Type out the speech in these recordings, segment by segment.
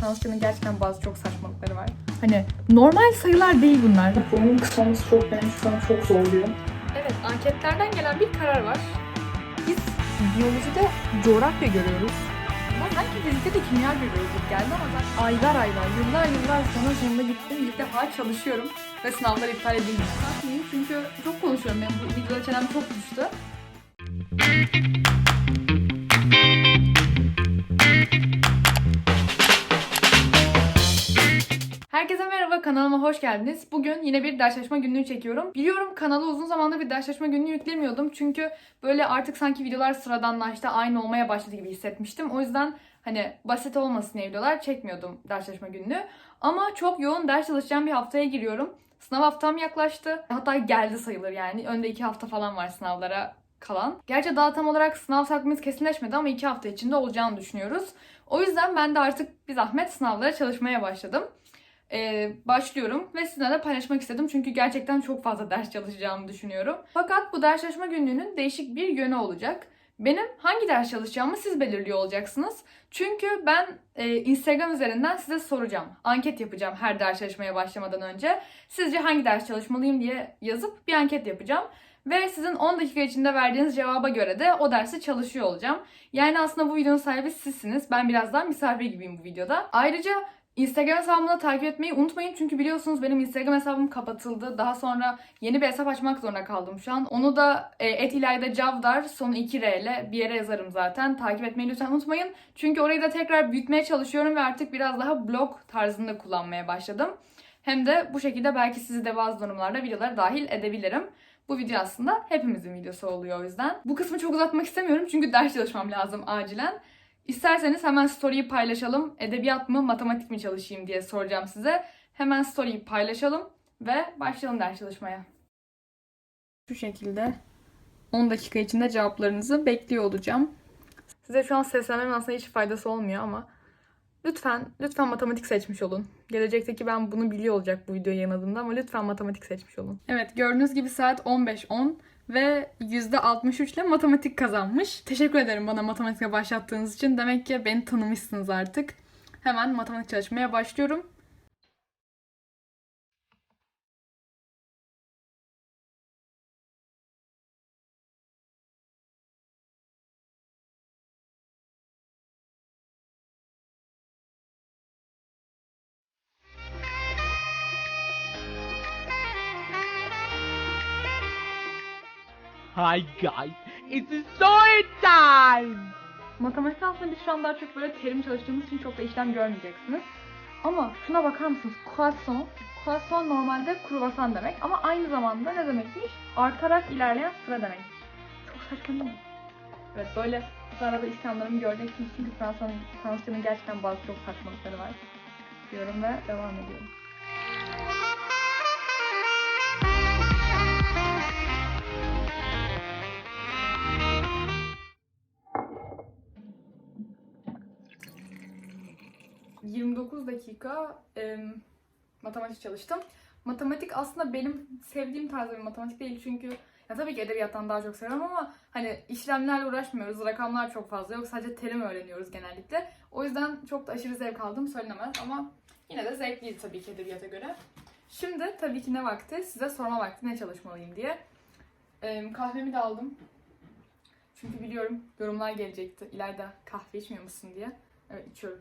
Fransızcanın gerçekten bazı çok saçmalıkları var. Hani normal sayılar değil bunlar. Bunun kısalması çok beni şu an çok zorluyor. Evet, anketlerden gelen bir karar var. Biz biyolojide coğrafya görüyoruz. Ama sanki fizikte de kimya görüyoruz geldi ama zaten aylar aylar, yıllar yıllar sonra sonunda gittim. İlk defa çalışıyorum ve sınavlar iptal edilmiyor. Çünkü çok konuşuyorum. Yani bu videoda çenem çok düştü. Herkese merhaba kanalıma hoş geldiniz. Bugün yine bir ders çalışma günlüğü çekiyorum. Biliyorum kanala uzun zamandır bir ders çalışma günlüğü yüklemiyordum. Çünkü böyle artık sanki videolar sıradanlaştı, aynı olmaya başladı gibi hissetmiştim. O yüzden hani basit olmasın diye videolar çekmiyordum ders çalışma günlüğü. Ama çok yoğun ders çalışacağım bir haftaya giriyorum. Sınav haftam yaklaştı. Hatta geldi sayılır yani. Önde iki hafta falan var sınavlara kalan. Gerçi daha tam olarak sınav takvimimiz kesinleşmedi ama iki hafta içinde olacağını düşünüyoruz. O yüzden ben de artık bir zahmet sınavlara çalışmaya başladım e, başlıyorum ve sizinle de paylaşmak istedim çünkü gerçekten çok fazla ders çalışacağımı düşünüyorum. Fakat bu ders çalışma günlüğünün değişik bir yönü olacak. Benim hangi ders çalışacağımı siz belirliyor olacaksınız. Çünkü ben e, Instagram üzerinden size soracağım. Anket yapacağım her ders çalışmaya başlamadan önce. Sizce hangi ders çalışmalıyım diye yazıp bir anket yapacağım. Ve sizin 10 dakika içinde verdiğiniz cevaba göre de o dersi çalışıyor olacağım. Yani aslında bu videonun sahibi sizsiniz. Ben birazdan misafir gibiyim bu videoda. Ayrıca Instagram hesabımı da takip etmeyi unutmayın çünkü biliyorsunuz benim Instagram hesabım kapatıldı. Daha sonra yeni bir hesap açmak zorunda kaldım şu an. Onu da e, etilayda cavdar sonu 2 r ile bir yere yazarım zaten. Takip etmeyi lütfen unutmayın. Çünkü orayı da tekrar büyütmeye çalışıyorum ve artık biraz daha blog tarzında kullanmaya başladım. Hem de bu şekilde belki sizi de bazı durumlarda videolara dahil edebilirim. Bu video aslında hepimizin videosu oluyor o yüzden. Bu kısmı çok uzatmak istemiyorum çünkü ders çalışmam lazım acilen. İsterseniz hemen story'yi paylaşalım. Edebiyat mı, matematik mi çalışayım diye soracağım size. Hemen story'yi paylaşalım ve başlayalım ders çalışmaya. Şu şekilde 10 dakika içinde cevaplarınızı bekliyor olacağım. Size şu an seslenmemin aslında hiç faydası olmuyor ama lütfen, lütfen matematik seçmiş olun. Gelecekteki ben bunu biliyor olacak bu videoyu yayınladığımda ama lütfen matematik seçmiş olun. Evet gördüğünüz gibi saat 15.10 ve %63 ile matematik kazanmış. Teşekkür ederim bana matematikle başlattığınız için. Demek ki beni tanımışsınız artık. Hemen matematik çalışmaya başlıyorum. Hi guys, it's story time! Matematikte aslında biz şu an daha çok böyle terim çalıştığımız için çok da işlem görmeyeceksiniz. Ama şuna bakar mısınız? Croissant. Croissant normalde kruvasan demek ama aynı zamanda ne demekmiş? Artarak ilerleyen sıra demek. Çok saçma değil mi? Evet böyle arada işlemlerimi göreceksiniz çünkü Fransa'nın, Fransızcanın gerçekten bazı çok saçmalıkları var. Diyorum ve devam ediyorum. ...29 dakika em, matematik çalıştım. Matematik aslında benim sevdiğim tarzda bir matematik değil çünkü ya tabii ki edebiyattan daha çok seviyorum ama hani işlemlerle uğraşmıyoruz, rakamlar çok fazla yok, sadece terim öğreniyoruz genellikle. O yüzden çok da aşırı zevk aldım söylenemez ama yine de zevkliydi tabii ki edebiyata göre. Şimdi tabii ki ne vakti? Size sorma vakti ne çalışmalıyım diye. Em, kahvemi de aldım. Çünkü biliyorum yorumlar gelecekti. İlayda kahve içmiyor musun diye. Evet içiyorum.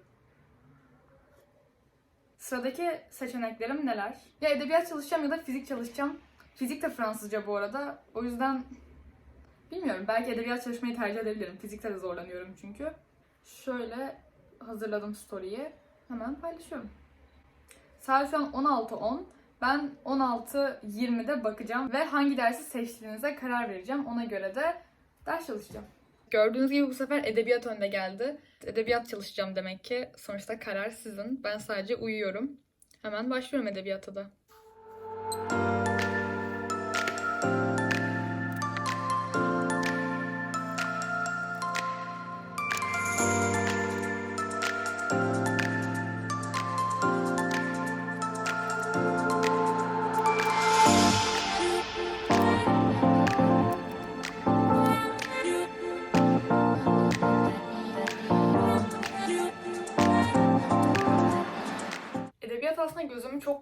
Sıradaki seçeneklerim neler? Ya edebiyat çalışacağım ya da fizik çalışacağım. Fizik de Fransızca bu arada. O yüzden bilmiyorum. Belki edebiyat çalışmayı tercih edebilirim. Fizikte de zorlanıyorum çünkü. Şöyle hazırladım story'yi. Hemen paylaşıyorum. Saat şu an 16.10. Ben 16.20'de bakacağım ve hangi dersi seçtiğinize karar vereceğim. Ona göre de ders çalışacağım. Gördüğünüz gibi bu sefer edebiyat önde geldi. Edebiyat çalışacağım demek ki. Sonuçta karar sizin. Ben sadece uyuyorum. Hemen başlıyorum edebiyata da.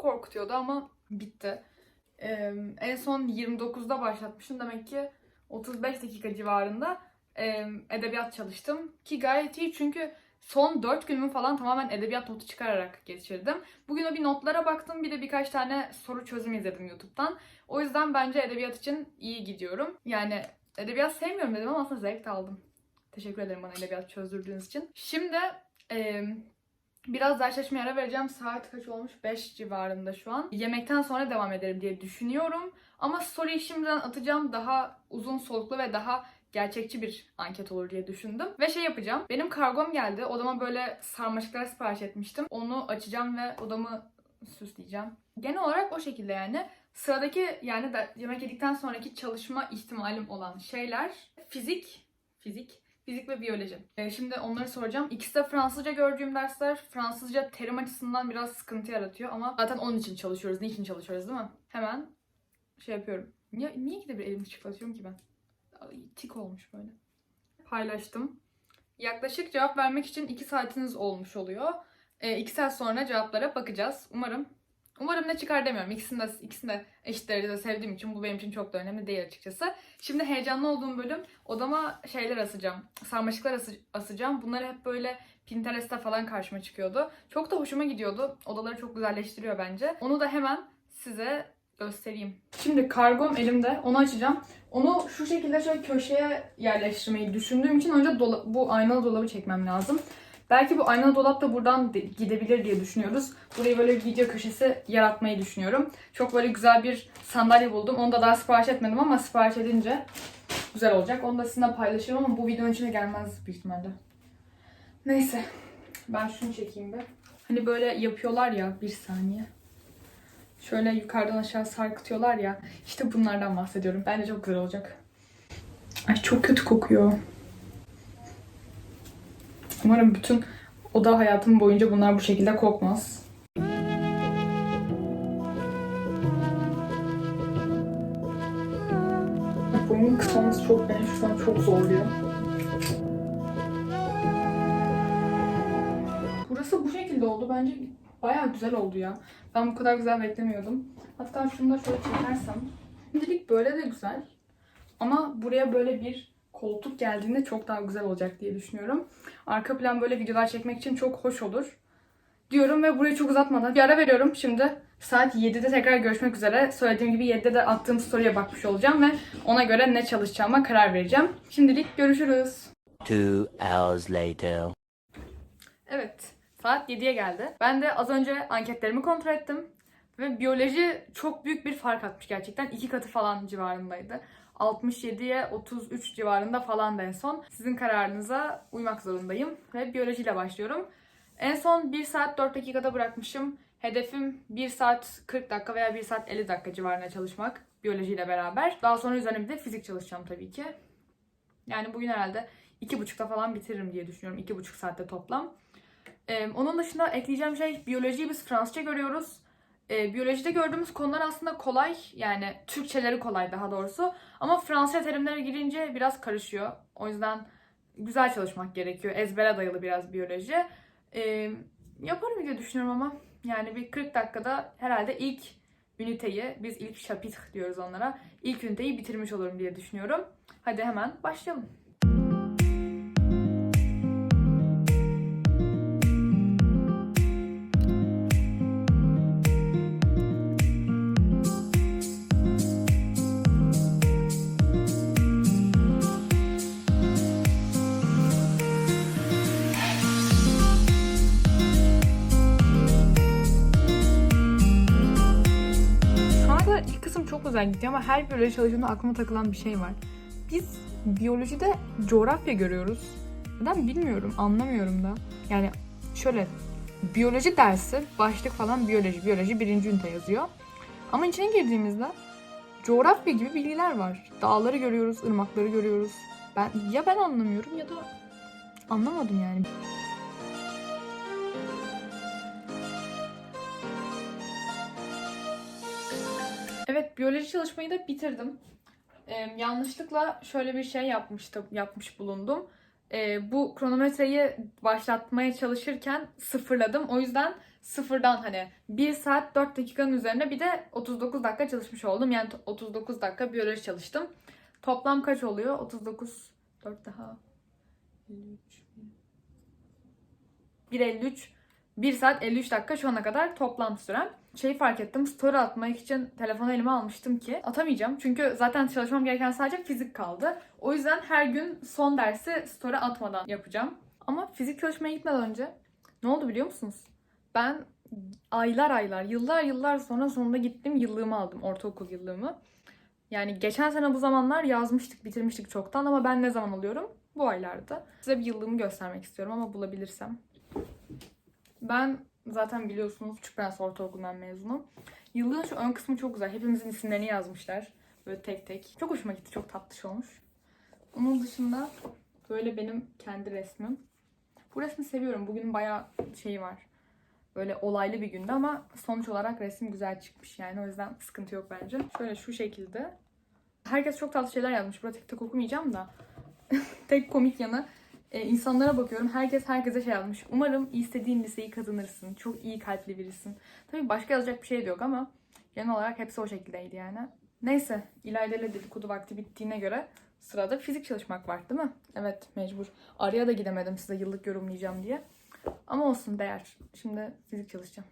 Korkutuyordu ama bitti. Ee, en son 29'da başlatmıştım. Demek ki 35 dakika civarında e, edebiyat çalıştım. Ki gayet iyi çünkü son 4 günümü falan tamamen edebiyat notu çıkararak geçirdim. Bugün o bir notlara baktım. Bir de birkaç tane soru çözüm izledim YouTube'dan. O yüzden bence edebiyat için iyi gidiyorum. Yani edebiyat sevmiyorum dedim ama aslında zevk aldım. Teşekkür ederim bana edebiyat çözdürdüğünüz için. Şimdi e, biraz dersleşmeye ara vereceğim. Saat kaç olmuş? 5 civarında şu an. Yemekten sonra devam ederim diye düşünüyorum. Ama story'i şimdiden atacağım. Daha uzun soluklu ve daha gerçekçi bir anket olur diye düşündüm. Ve şey yapacağım. Benim kargom geldi. Odama böyle sarmaşıklar sipariş etmiştim. Onu açacağım ve odamı süsleyeceğim. Genel olarak o şekilde yani. Sıradaki yani de yemek yedikten sonraki çalışma ihtimalim olan şeyler fizik, fizik, fizik ve biyoloji. Ee, şimdi onları soracağım. İkisi de Fransızca gördüğüm dersler. Fransızca terim açısından biraz sıkıntı yaratıyor ama zaten onun için çalışıyoruz. Niçin çalışıyoruz değil mi? Hemen şey yapıyorum. Niye, niye bir elimi çıplatıyorum ki ben? Tik olmuş böyle. Paylaştım. Yaklaşık cevap vermek için 2 saatiniz olmuş oluyor. 2 saat sonra cevaplara bakacağız. Umarım Umarım ne çıkar demiyorum. İkisini de, ikisini de eşit derecede sevdiğim için bu benim için çok da önemli değil açıkçası. Şimdi heyecanlı olduğum bölüm odama şeyler asacağım. Sarmaşıklar ası- asacağım. Bunlar hep böyle Pinterest'te falan karşıma çıkıyordu. Çok da hoşuma gidiyordu. Odaları çok güzelleştiriyor bence. Onu da hemen size göstereyim. Şimdi kargom elimde. Onu açacağım. Onu şu şekilde şöyle köşeye yerleştirmeyi düşündüğüm için önce bu aynalı dolabı çekmem lazım. Belki bu aynalı dolap da buradan de- gidebilir diye düşünüyoruz. Burayı böyle video köşesi yaratmayı düşünüyorum. Çok böyle güzel bir sandalye buldum. Onu da daha sipariş etmedim ama sipariş edince güzel olacak. Onu da sizinle paylaşırım ama bu videonun içine gelmez büyük ihtimalle. Neyse. Ben şunu çekeyim bir. Hani böyle yapıyorlar ya bir saniye. Şöyle yukarıdan aşağı sarkıtıyorlar ya. İşte bunlardan bahsediyorum. Bence çok güzel olacak. Ay çok kötü kokuyor. Umarım bütün oda hayatım boyunca bunlar bu şekilde kokmaz. Boyunun kısalması çok beni şu an çok zorluyor. Burası bu şekilde oldu. Bence bayağı güzel oldu ya. Ben bu kadar güzel beklemiyordum. Hatta şunu da şöyle çekersem. Şimdilik böyle de güzel. Ama buraya böyle bir koltuk geldiğinde çok daha güzel olacak diye düşünüyorum. Arka plan böyle videolar çekmek için çok hoş olur. Diyorum ve burayı çok uzatmadan bir ara veriyorum. Şimdi saat 7'de tekrar görüşmek üzere. Söylediğim gibi 7'de de attığım story'e bakmış olacağım ve ona göre ne çalışacağıma karar vereceğim. Şimdilik görüşürüz. Two hours later. Evet, saat 7'ye geldi. Ben de az önce anketlerimi kontrol ettim. Ve biyoloji çok büyük bir fark atmış gerçekten. iki katı falan civarındaydı. 67'ye 33 civarında falan da en son. Sizin kararınıza uymak zorundayım. Ve biyolojiyle başlıyorum. En son 1 saat 4 dakikada bırakmışım. Hedefim 1 saat 40 dakika veya 1 saat 50 dakika civarında çalışmak. Biyolojiyle beraber. Daha sonra üzerine bir de fizik çalışacağım tabii ki. Yani bugün herhalde 2.30'da falan bitiririm diye düşünüyorum. 2.5 saatte toplam. Ee, onun dışında ekleyeceğim şey biyolojiyi biz Fransızca görüyoruz. Ee, biyolojide gördüğümüz konular aslında kolay. Yani Türkçeleri kolay daha doğrusu. Ama Fransızca terimlere girince biraz karışıyor. O yüzden güzel çalışmak gerekiyor. Ezbere dayalı biraz biyoloji. Ee, yaparım diye düşünüyorum ama. Yani bir 40 dakikada herhalde ilk üniteyi, biz ilk şapitr diyoruz onlara. İlk üniteyi bitirmiş olurum diye düşünüyorum. Hadi hemen başlayalım. Güzel gidiyor ama her biyoloji çalıştığımda aklıma takılan bir şey var. Biz biyolojide coğrafya görüyoruz. Neden bilmiyorum, anlamıyorum da. Yani şöyle, biyoloji dersi, başlık falan biyoloji, biyoloji birinci ünite yazıyor. Ama içine girdiğimizde coğrafya gibi bilgiler var. Dağları görüyoruz, ırmakları görüyoruz. Ben ya ben anlamıyorum ya da anlamadım yani. Evet, biyoloji çalışmayı da bitirdim. Ee, yanlışlıkla şöyle bir şey yapmıştım, yapmış bulundum. e, bu kronometreyi başlatmaya çalışırken sıfırladım. O yüzden sıfırdan hani 1 saat 4 dakikanın üzerine bir de 39 dakika çalışmış oldum. Yani to- 39 dakika biyoloji çalıştım. Toplam kaç oluyor? 39 4 daha 53 1.53 1 saat 53 dakika şu ana kadar toplam sürem. Şeyi fark ettim. Story atmak için telefonu elime almıştım ki atamayacağım. Çünkü zaten çalışmam gereken sadece fizik kaldı. O yüzden her gün son dersi story atmadan yapacağım. Ama fizik çalışmaya gitmeden önce ne oldu biliyor musunuz? Ben aylar aylar, yıllar yıllar sonra sonunda gittim yıllığımı aldım. Ortaokul yıllığımı. Yani geçen sene bu zamanlar yazmıştık, bitirmiştik çoktan ama ben ne zaman alıyorum? Bu aylarda. Size bir yıllığımı göstermek istiyorum ama bulabilirsem. Ben zaten biliyorsunuz Küçük Ortaokulu'ndan mezunum. Yıllığın şu ön kısmı çok güzel. Hepimizin isimlerini yazmışlar. Böyle tek tek. Çok hoşuma gitti. Çok tatlış olmuş. Onun dışında böyle benim kendi resmim. Bu resmi seviyorum. Bugün bayağı şey var. Böyle olaylı bir gündü ama sonuç olarak resim güzel çıkmış yani. O yüzden sıkıntı yok bence. Şöyle şu şekilde. Herkes çok tatlı şeyler yazmış. Burada tek tek okumayacağım da. tek komik yanı e, insanlara bakıyorum. Herkes herkese şey yazmış. Umarım istediğin liseyi kazanırsın. Çok iyi kalpli birisin. Tabii başka yazacak bir şey de yok ama genel olarak hepsi o şekildeydi yani. Neyse İlayda ile dedikodu vakti bittiğine göre sırada fizik çalışmak var değil mi? Evet mecbur. Araya da gidemedim size yıllık yorumlayacağım diye. Ama olsun değer. Şimdi fizik çalışacağım.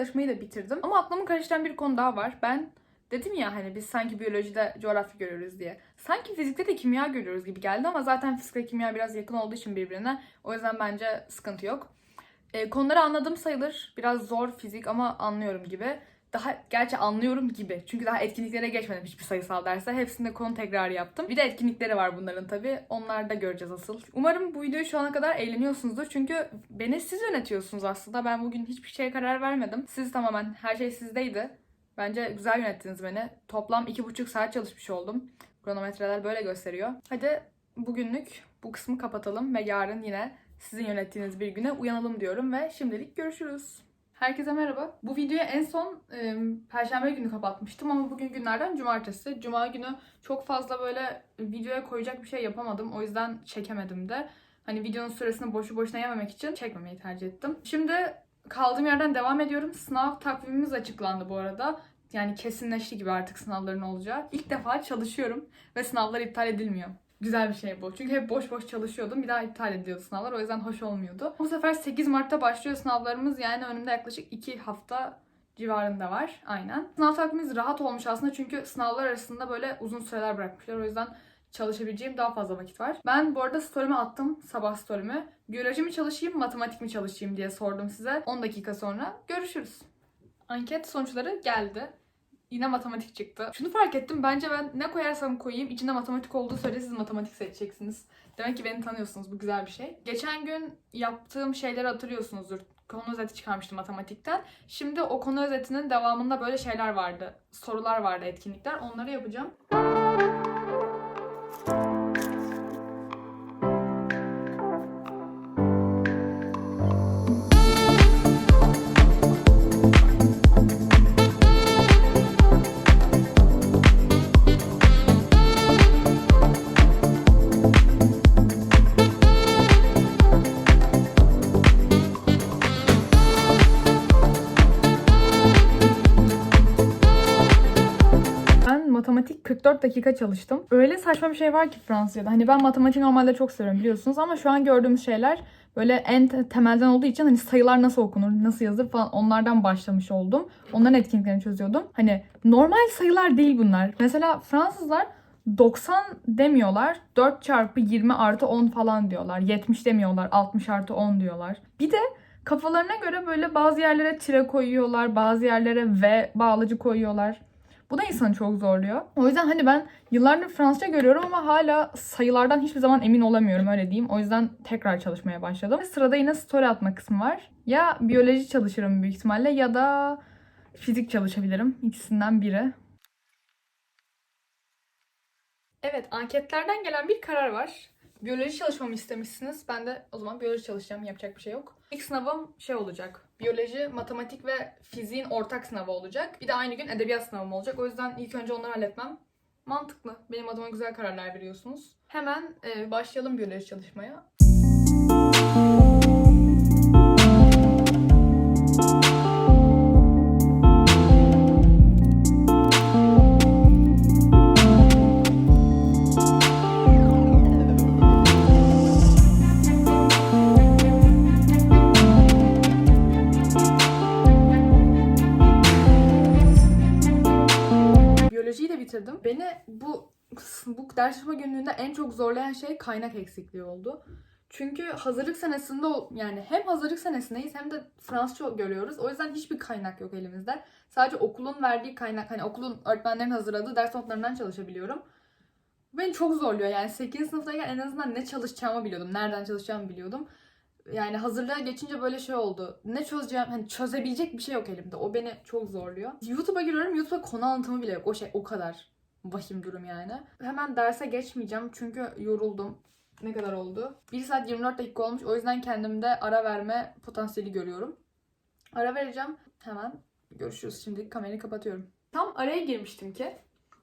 Çalışmayı da bitirdim. Ama aklımı karıştıran bir konu daha var. Ben dedim ya hani biz sanki biyolojide coğrafya görüyoruz diye. Sanki fizikte de kimya görüyoruz gibi geldi ama zaten fizikle kimya biraz yakın olduğu için birbirine. O yüzden bence sıkıntı yok. E, konuları anladım sayılır. Biraz zor fizik ama anlıyorum gibi. Daha gerçi anlıyorum gibi. Çünkü daha etkinliklere geçmedim hiçbir sayısal derse. Hepsinde konu tekrar yaptım. Bir de etkinlikleri var bunların tabii. Onları da göreceğiz asıl. Umarım bu videoyu şu ana kadar eğleniyorsunuzdur. Çünkü beni siz yönetiyorsunuz aslında. Ben bugün hiçbir şeye karar vermedim. Siz tamamen her şey sizdeydi. Bence güzel yönettiniz beni. Toplam iki buçuk saat çalışmış oldum. Kronometreler böyle gösteriyor. Hadi bugünlük bu kısmı kapatalım ve yarın yine sizin yönettiğiniz bir güne uyanalım diyorum ve şimdilik görüşürüz. Herkese merhaba. Bu videoyu en son e, Perşembe günü kapatmıştım ama bugün günlerden Cumartesi. Cuma günü çok fazla böyle videoya koyacak bir şey yapamadım. O yüzden çekemedim de. Hani videonun süresini boşu boşuna yememek için çekmemeyi tercih ettim. Şimdi kaldığım yerden devam ediyorum. Sınav takvimimiz açıklandı bu arada. Yani kesinleşti gibi artık sınavların olacağı. İlk defa çalışıyorum ve sınavlar iptal edilmiyor. Güzel bir şey bu. Çünkü hep boş boş çalışıyordum. Bir daha iptal ediliyordu sınavlar. O yüzden hoş olmuyordu. Bu sefer 8 Mart'ta başlıyor sınavlarımız. Yani önümde yaklaşık 2 hafta civarında var. Aynen. Sınav takvimimiz rahat olmuş aslında. Çünkü sınavlar arasında böyle uzun süreler bırakmışlar. O yüzden çalışabileceğim daha fazla vakit var. Ben bu arada story'me attım. Sabah story'me. Biyoloji mi çalışayım, matematik mi çalışayım diye sordum size. 10 dakika sonra görüşürüz. Anket sonuçları geldi. Yine matematik çıktı. Şunu fark ettim. Bence ben ne koyarsam koyayım içinde matematik olduğu sürece siz matematik seçeceksiniz. Demek ki beni tanıyorsunuz. Bu güzel bir şey. Geçen gün yaptığım şeyleri hatırlıyorsunuzdur. Konu özeti çıkarmıştım matematikten. Şimdi o konu özetinin devamında böyle şeyler vardı. Sorular vardı, etkinlikler. Onları yapacağım. 44 dakika çalıştım. Öyle saçma bir şey var ki Fransızca'da. Hani ben matematik normalde çok seviyorum biliyorsunuz ama şu an gördüğümüz şeyler böyle en te- temelden olduğu için hani sayılar nasıl okunur, nasıl yazılır falan onlardan başlamış oldum. Onların etkinliklerini çözüyordum. Hani normal sayılar değil bunlar. Mesela Fransızlar 90 demiyorlar. 4 çarpı 20 artı 10 falan diyorlar. 70 demiyorlar. 60 artı 10 diyorlar. Bir de kafalarına göre böyle bazı yerlere tire koyuyorlar. Bazı yerlere V bağlacı koyuyorlar. Bu da insanı çok zorluyor. O yüzden hani ben yıllardır Fransızca görüyorum ama hala sayılardan hiçbir zaman emin olamıyorum öyle diyeyim. O yüzden tekrar çalışmaya başladım. Sırada yine story atma kısmı var. Ya biyoloji çalışırım büyük ihtimalle ya da fizik çalışabilirim. İkisinden biri. Evet, anketlerden gelen bir karar var. Biyoloji çalışmamı istemişsiniz. Ben de o zaman biyoloji çalışacağım. Yapacak bir şey yok. İlk sınavım şey olacak. Biyoloji, matematik ve fiziğin ortak sınavı olacak. Bir de aynı gün edebiyat sınavım olacak. O yüzden ilk önce onları halletmem mantıklı. Benim adıma güzel kararlar veriyorsunuz. Hemen e, başlayalım biyoloji çalışmaya. Bitirdim. Beni bu bu ders çalışma günlüğünde en çok zorlayan şey kaynak eksikliği oldu. Çünkü hazırlık senesinde yani hem hazırlık senesindeyiz hem de Fransızca görüyoruz. O yüzden hiçbir kaynak yok elimizde. Sadece okulun verdiği kaynak hani okulun öğretmenlerin hazırladığı ders notlarından çalışabiliyorum. Beni çok zorluyor yani 8. sınıftayken en azından ne çalışacağımı biliyordum. Nereden çalışacağımı biliyordum. Yani hazırlığa geçince böyle şey oldu. Ne çözeceğim, hani çözebilecek bir şey yok elimde. O beni çok zorluyor. YouTube'a giriyorum, YouTube'da konu anlatımı bile yok. O şey o kadar vahim durum yani. Hemen derse geçmeyeceğim çünkü yoruldum. Ne kadar oldu? 1 saat 24 dakika olmuş. O yüzden kendimde ara verme potansiyeli görüyorum. Ara vereceğim. Hemen görüşürüz. Şimdi kamerayı kapatıyorum. Tam araya girmiştim ki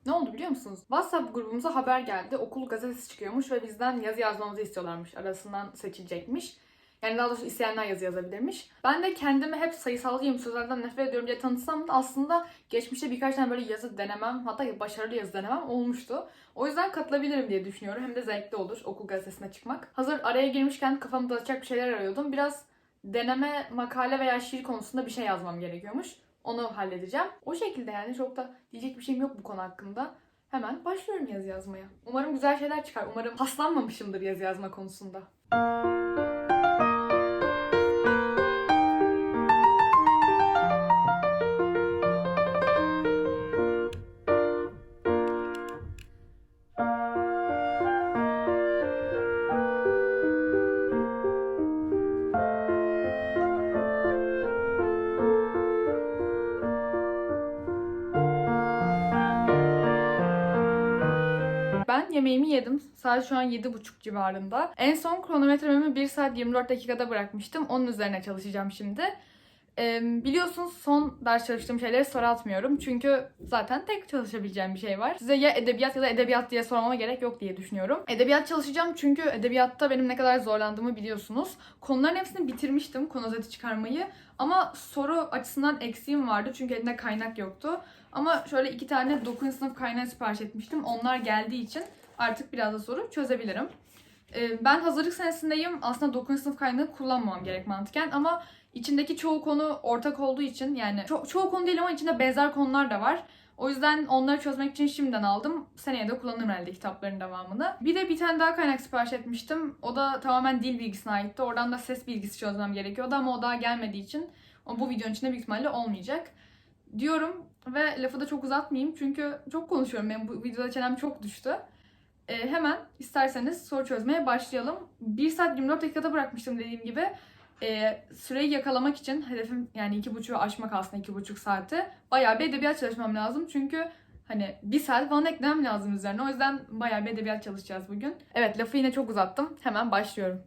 ne oldu biliyor musunuz? WhatsApp grubumuza haber geldi. Okul gazetesi çıkıyormuş ve bizden yazı yazmamızı istiyorlarmış. Arasından seçilecekmiş. Yani daha doğrusu isteyenler yazı yazabilirmiş. Ben de kendimi hep sayısalcıyım, sözlerden nefret ediyorum diye tanıtsam da aslında geçmişte birkaç tane böyle yazı denemem, hatta başarılı yazı denemem olmuştu. O yüzden katılabilirim diye düşünüyorum. Hem de zevkli olur okul gazetesine çıkmak. Hazır araya girmişken kafamı dağıtacak bir şeyler arıyordum. Biraz deneme, makale veya şiir konusunda bir şey yazmam gerekiyormuş. Onu halledeceğim. O şekilde yani çok da diyecek bir şeyim yok bu konu hakkında. Hemen başlıyorum yazı yazmaya. Umarım güzel şeyler çıkar. Umarım paslanmamışımdır yazı yazma konusunda. Yemeğimi yedim. Saat şu an 7.30 civarında. En son kronometremi 1 saat 24 dakikada bırakmıştım. Onun üzerine çalışacağım şimdi. Ee, biliyorsunuz son ders çalıştığım şeyleri soru atmıyorum. Çünkü zaten tek çalışabileceğim bir şey var. Size ya edebiyat ya da edebiyat diye sormama gerek yok diye düşünüyorum. Edebiyat çalışacağım çünkü edebiyatta benim ne kadar zorlandığımı biliyorsunuz. Konuların hepsini bitirmiştim konu özeti çıkarmayı. Ama soru açısından eksiğim vardı çünkü elimde kaynak yoktu. Ama şöyle iki tane 9. sınıf kaynağı sipariş etmiştim. Onlar geldiği için artık biraz da soru çözebilirim. Ee, Ben hazırlık senesindeyim. Aslında 9. sınıf kaynağı kullanmamam gerek mantıken ama içindeki çoğu konu ortak olduğu için yani ço- çoğu konu değil ama içinde benzer konular da var. O yüzden onları çözmek için şimdiden aldım. Seneye de kullanırım herhalde kitapların devamını. Bir de bir tane daha kaynak sipariş etmiştim. O da tamamen dil bilgisine aitti. Oradan da ses bilgisi çözmem gerekiyordu ama o daha gelmediği için bu videonun içinde büyük ihtimalle olmayacak. Diyorum ve lafı da çok uzatmayayım çünkü çok konuşuyorum. Benim bu videoda çenem çok düştü. Ee, hemen isterseniz soru çözmeye başlayalım. 1 saat 24 dakikada bırakmıştım dediğim gibi. Ee, süreyi yakalamak için hedefim yani 2,5'u aşmak aslında 2,5 saati. Bayağı bir edebiyat çalışmam lazım çünkü hani bir saat falan eklemem lazım üzerine. O yüzden bayağı bir edebiyat çalışacağız bugün. Evet lafı yine çok uzattım. Hemen başlıyorum.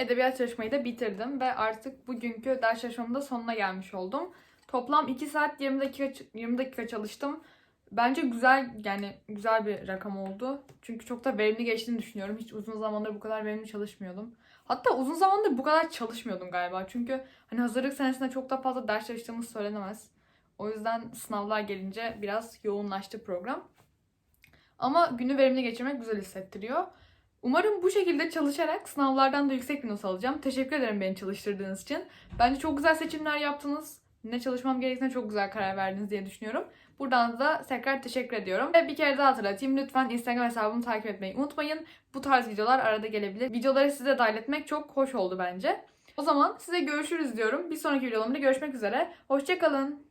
Edebiyat çalışmayı da bitirdim ve artık bugünkü ders çalışmamın sonuna gelmiş oldum. Toplam 2 saat 20 dakika 20 dakika çalıştım. Bence güzel yani güzel bir rakam oldu. Çünkü çok da verimli geçtiğini düşünüyorum. Hiç uzun zamandır bu kadar verimli çalışmıyordum. Hatta uzun zamandır bu kadar çalışmıyordum galiba. Çünkü hani hazırlık senesinde çok da fazla ders çalıştığımız söylenemez. O yüzden sınavlar gelince biraz yoğunlaştı program. Ama günü verimli geçirmek güzel hissettiriyor. Umarım bu şekilde çalışarak sınavlardan da yüksek bir not alacağım. Teşekkür ederim beni çalıştırdığınız için. Bence çok güzel seçimler yaptınız. Ne çalışmam gerektiğine çok güzel karar verdiniz diye düşünüyorum. Buradan da tekrar teşekkür ediyorum. Ve bir kere daha hatırlatayım. Lütfen Instagram hesabımı takip etmeyi unutmayın. Bu tarz videolar arada gelebilir. Videoları size dahil etmek çok hoş oldu bence. O zaman size görüşürüz diyorum. Bir sonraki videolarımda görüşmek üzere. Hoşçakalın.